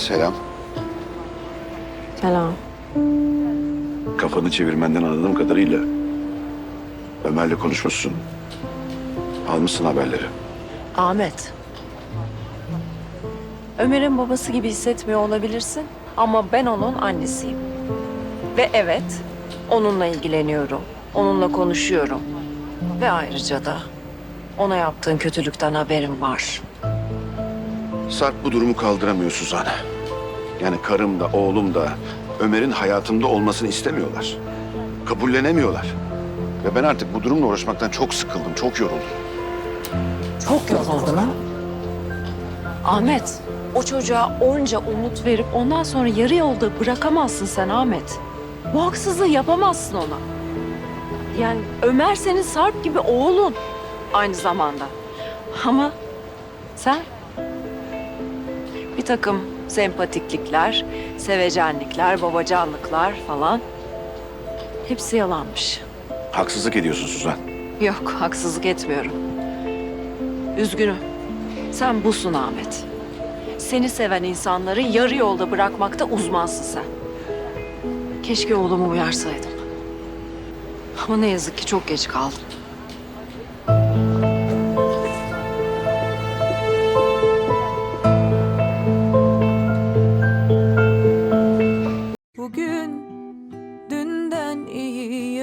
Selam. Selam. Kafanı çevirmenden anladığım kadarıyla Ömer'le konuşmuşsun. Almışsın haberleri. Ahmet. Ömer'in babası gibi hissetmiyor olabilirsin ama ben onun annesiyim. Ve evet, onunla ilgileniyorum. Onunla konuşuyorum. Ve ayrıca da ona yaptığın kötülükten haberim var. Sarp bu durumu kaldıramıyor Suzan. Yani karım da oğlum da Ömer'in hayatımda olmasını istemiyorlar. Kabullenemiyorlar. Ve ben artık bu durumla uğraşmaktan çok sıkıldım, çok yoruldum. Çok yoruldun ha? Ahmet, o çocuğa onca umut verip ondan sonra yarı yolda bırakamazsın sen Ahmet. Bu haksızlığı yapamazsın ona. Yani Ömer senin Sarp gibi oğlun aynı zamanda. Ama sen takım sempatiklikler, sevecenlikler, babacanlıklar falan hepsi yalanmış. Haksızlık ediyorsun Suzan. Yok, haksızlık etmiyorum. Üzgünüm. Sen busun Ahmet. Seni seven insanları yarı yolda bırakmakta uzmansın sen. Keşke oğlumu uyarsaydım. Ama ne yazık ki çok geç kaldım.